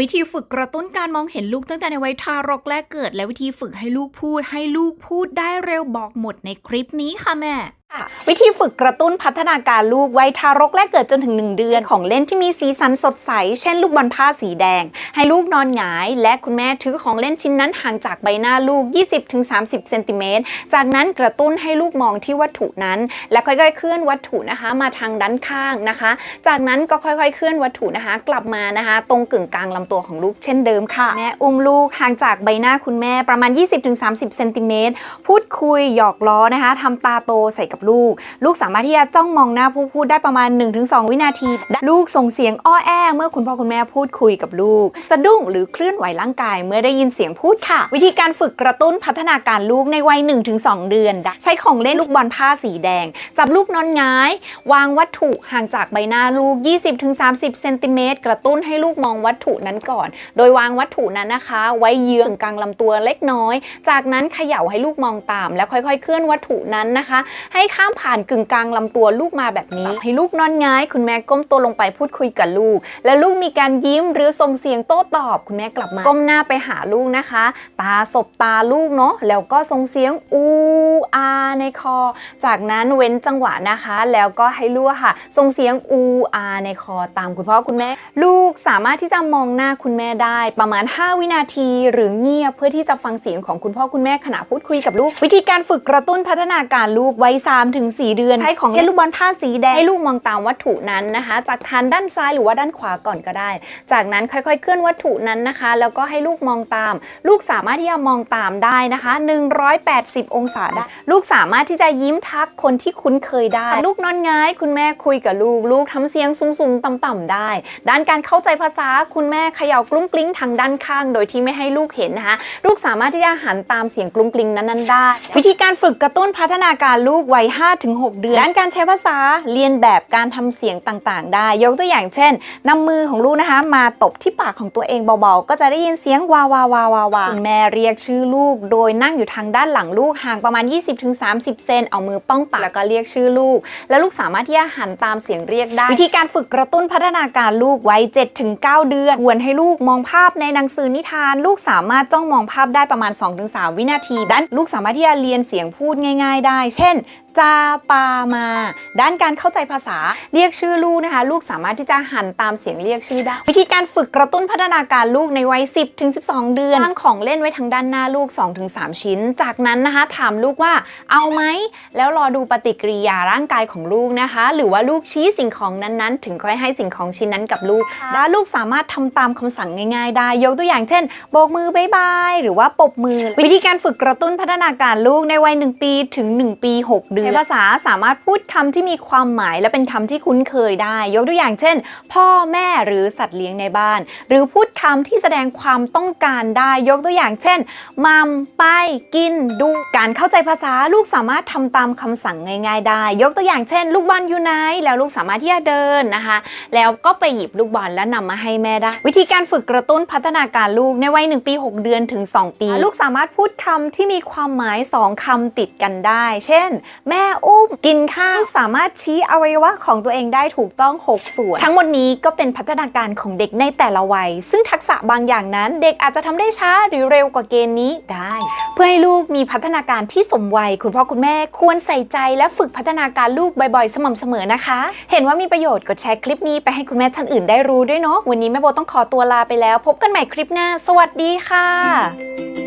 วิธีฝึกกระตุ้นการมองเห็นลูกตั้งแต่ในวัยทารกแรกเกิด และวิธีฝึกให้ลูกพูด ให้ลูกพูดได้เร็วบอกหมดในคลิปนี้ค่ะแม่ วิธีฝึกกระตุ้นพัฒนาการลูกไวัยทารกแรกเกิดจนถึง 1 เดือนของเล่นที่มีสีสันสดใส เช่นลูกบอลผ้าสีแดง ให้ลูกนอนหงาย และคุณแม่ถือของเล่นชิ้นนั้นห่างจากใบหน้าลูก 20-30 เซนติเมตร จากนั้นกระตุ้นให้ลูกมองที่วัตถุนั้น และค่อยๆ เคลื่อนวัตถุนะคะมาทางด้านข้างนะคะ จากนั้นก็ค่อยๆ เคลื่อนวัตถุนะคะ กลับมานะคะ ตรงกึ่งกลางลำตัวของลูกเช่นเดิมค่ะแม่อุ้มลูกห่างจากใบหน้าคุณแม่ประมาณ 20-30 เซนติเมตรพูดคุยหยอกล้อนะคะทำตาโตใส่กับลูก ลูกสามารถที่จะจ้องมองหน้าผู้พูดได้ประมาณ 1-2 วินาที ลูกส่งเสียงอ้อแอเมื่อคุณพ่อคุณแม่พูดคุยกับลูก สะดุ้งหรือเคลื่อนไหวร่างกายเมื่อได้ยินเสียงพูดค่ะ วิธีการฝึกกระตุ้นพัฒนาการลูกในวัย 1-2 เดือน ใช้ของเล่นลูกบอลผ้าสีแดง จับลูกนอนหงาย วางวัตถุห่างจากใบหน้าลูก 20-30 เซนติเมตรกระตุ้นให้ลูกมองวัตถุนั้นก่อน โดยวางวัตถุนั้นนะคะ ไว้เยื้องกลางลำตัวเล็กน้อย จากนั้นเขย่าให้ลูกมองตาม แล้วค่อยๆ เคลื่อนวัตถุนั้นนะคะ ให้ข้ามผ่านกึ่งกลางลำตัวลูกมาแบบนี้ ให้ลูกนอนหงาย คุณแม่ก้มตัวลงไปพูดคุยกับลูก และลูกมีการยิ้มหรือส่งเสียงโต้ตอบ คุณแม่กลับมาก้มหน้าไปหาลูกนะคะ ตาสบตาลูกเนาะแล้วก็ส่งเสียงอูอาในคอ จากนั้นเว้นจังหวะนะคะ แล้วก็ให้ลูกค่ะส่งเสียงอูอาในคอตามคุณพ่อคุณแม่ ลูกสามารถที่จะมองหน้าคุณแม่ได้ ประมาณ 5 วินาทีหรือเงียบเพื่อที่จะฟังเสียงของคุณพ่อคุณแม่ขณะพูดคุยกับลูก วิธีการฝึกกระตุ้นพัฒนาการลูกไวัย3ถึง4เดือน ใช้ของเช่นลูกบอลผ้าสีแดง ให้ลูกมองตามวัตถุนั้นนะคะ จากทางด้านซ้ายหรือว่าด้านขวาก่อนก็ได้ จากนั้นค่อยๆ เคลื่อนวัตถุนั้นนะคะ แล้วก็ให้ลูกมองตาม ลูกสามารถที่จะมองตามได้นะคะ 180 องศาได้ ลูกสามารถที่จะยิ้มทักคนที่คุ้นเคยได้ ลูกนอนหงาย คุณแม่คุยกับลูก ลูกทำเสียงสูงๆต่ำๆได้ ด้านการเข้าใจภาษาคุณแม่เขย่ากลุ้งกลิ้งทางด้านข้าง โดยที่ไม่ให้ลูกเห็นนะคะ ลูกสามารถที่จะหันตามเสียงกลุ้งกลิ้งนั้นๆได้ วิธีการฝึกกระตุ้นพัฒนาการลูกวัย5-6 เดือน ด้านการใช้ภาษาเรียนแบบการทำเสียงต่างๆ ได้ ยกตัวอย่างเช่นนำมือของลูกนะคะ มาตบที่ปากของตัวเองเบาๆ ก็จะได้ยินเสียงวาวาวาวาวาคุณแม่เรียกชื่อลูก โดยนั่งอยู่ทางด้านหลังลูกห่างประมาณ 20-30 เซนเอามือป้องปากแล้วก็เรียกชื่อลูก แล้วลูกสามารถที่จะหันตามเสียงเรียกได้ วิธีการฝึกกระตุ้นพัฒนาการลูกไว้ 7-9 เดือนชวนให้ลูกมองภาพในหนังสือนิทาน ลูกสามารถจ้องมองภาพได้ประมาณ 2-3 วินาทีด้านลูกสามารถที่จะเรียนเสียงพูดง่าย ๆ ได้ เช่น จาปามา ด้านการเข้าใจภาษาเรียกชื่อลูกนะคะ ลูกสามารถที่จะหันตามเสียงเรียกชื่อได้ วิธีการฝึกกระตุ้นพัฒนาการลูกในวัย 10ถึง12 เดือนวางของเล่นไว้ทางด้านหน้าลูก2ถึง3ชิ้น จากนั้นนะคะ ถามลูกว่าเอาไหม แล้วรอดูปฏิกิริยาร่างกายของลูกนะคะ หรือว่าลูกชี้สิ่งของนั้นๆ ถึงค่อยให้สิ่งของชิ้นนั้นกับลูกและลูกสามารถทำตามคำสั่งง่าย ๆ ได้ ยกตัวอย่างเช่นโบกมือบายบายหรือว่าปรบมือ วิธีการฝึกกระตุ้นพัฒนาการลูกในวัย 1 ปีถึง 1 ปี 6 เดือนภาษาสามารถพูดคำที่มีความหมายและเป็นคำที่คุ้นเคยได้ ยกตัวอย่างเช่น พ่อแม่หรือสัตว์เลี้ยงในบ้าน หรือพูด คำที่แสดงความต้องการได้ยกตัวอย่างเช่นมัมไปกินดูการเข้าใจภาษาลูกสามารถทำตามคำสั่งง่าย ๆ ได้ ยกตัวอย่างเช่น ลูกบอลอยู่ไหนแล้วลูกสามารถที่จะเดินนะคะ แล้วก็ไปหยิบลูกบอลแล้วนำมาให้แม่ได้ วิธีการฝึกกระตุ้นพัฒนาการลูกในวัย1ปี 6 เดือนถึง 2 ปี ลูกสามารถพูดคำที่มีความหมาย 2คำติดกันได้ เช่น แม่อุ้มกินข้าวสามารถชี้อวัยวะของตัวเองได้ถูกต้อง 6 ส่วน ทั้งหมดนี้ก็เป็นพัฒนาการของเด็กในแต่ละวัย ซึ่งทักษะบางอย่างนั้น เด็กอาจจะทำได้ช้าหรือเร็วกว่าเกณฑ์นี้ได้ เพื่อให้ลูกมีพัฒนาการที่สมวัย คุณพ่อคุณแม่ควรใส่ใจและฝึกพัฒนาการลูกบ่อยๆ สม่ำเสมอนะคะ เห็นว่ามีประโยชน์กดแชร์คลิปนี้ไปให้คุณแม่ท่านอื่นได้รู้ด้วยเนาะวันนี้แม่โบต้องขอตัวลาไปแล้ว พบกันใหม่คลิปหน้า สวัสดีค่ะ